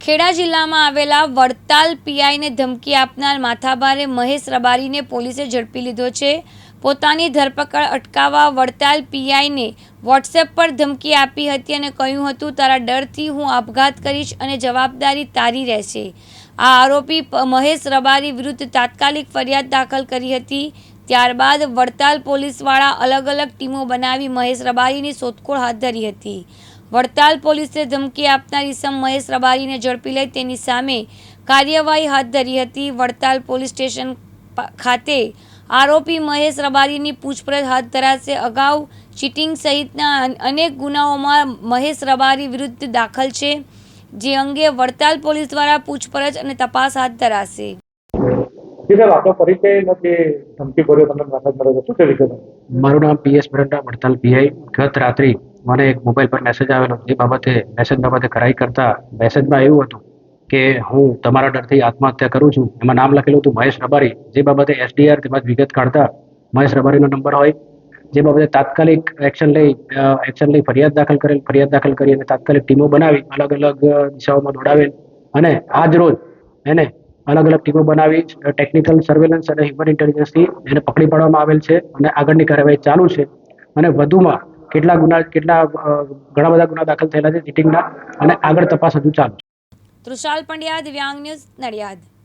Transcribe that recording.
ખેડા જિલ્લામાં આવેલા વડતાલ પીઆઈને ધમકી આપનાર માથાભારે મહેશ રબારીને પોલીસે ઝડપી લીધો છે. પોતાની ધરપકડ અટકાવવા વડતાલ પીઆઈને વોટ્સએપ પર ધમકી આપી હતી અને કહ્યું હતું, તારા ડરથી હું આપઘાત કરીશ અને જવાબદારી તારી રહેશે. આ આરોપી મહેશ રબારી વિરુદ્ધ તાત્કાલિક ફરિયાદ દાખલ કરી હતી. ત્યારબાદ વડતાલ પોલીસવાળા અલગ અલગ ટીમો બનાવી મહેશ રબારીની શોધખોળ હાથ ધરી હતી. વડતાલ પોલીસે ધમકી આપનાર ઇસમ મહેશ રબારીને ઝડપી લઈ તેની સામે કાર્યવાહી હાથ ધરી હતી. વડતાલ પોલીસ સ્ટેશન ખાતે આરોપી મહેશ રબારીની પૂછપરછ હાથ ધરાશે. અગાઉ ચીટિંગ સહિતના અનેક ગુનાઓમાં મહેશ રબારી વિરુદ્ધ દાખલ છે, જે અંગે વડતાલ પોલીસ દ્વારા પૂછપરછ અને તપાસ હાથ ધરાશે. મારું નામ પીએસ મરંડા વડતાલ પીઆઈ. ગત રાત્રિ મને એક મોબાઈલ પર મેસેજ આવેલો. જે બાબતે મેસેજ બાબતે કરાઈ કરતા મેસેજમાં એવું હતું કે હું તમારા ડરથી આત્મહત્યા કરું છું. એમાં નામ લખેલું હતું મહેશ રબારી. જે બાબતે એસડીઆર તેમજ વિગત કાઢતા મહેશ રબારીનો નંબર હોય. જે બાબતે તાત્કાલિક એક્શન લઈ એક્શન લઈ ફરિયાદ દાખલ કરેલ, ફરિયાદ દાખલ કરી અને તાત્કાલિક ટીમો બનાવી અલગ અલગ દિશાઓમાં દોડાવેલ. અને આજ રોજ એને અલગ અલગ ટીમો બનાવી ટેકનિકલ સર્વેલન્સ અને હ્યુમન ઇન્ટેલિજન્સથી એને પકડી પાડવામાં આવેલ છે અને આગળની કાર્યવાહી ચાલુ છે. અને વધુમાં કેટલા ગુના, કેટલા ઘણા બધા ગુના દાખલ થયેલા છે ચીટિંગના અને આગળ તપાસ હજુ ચાલુ છે. તૃષાલ પંડ્યા, દિવ્યાંગ ન્યૂઝ નડિયાદ.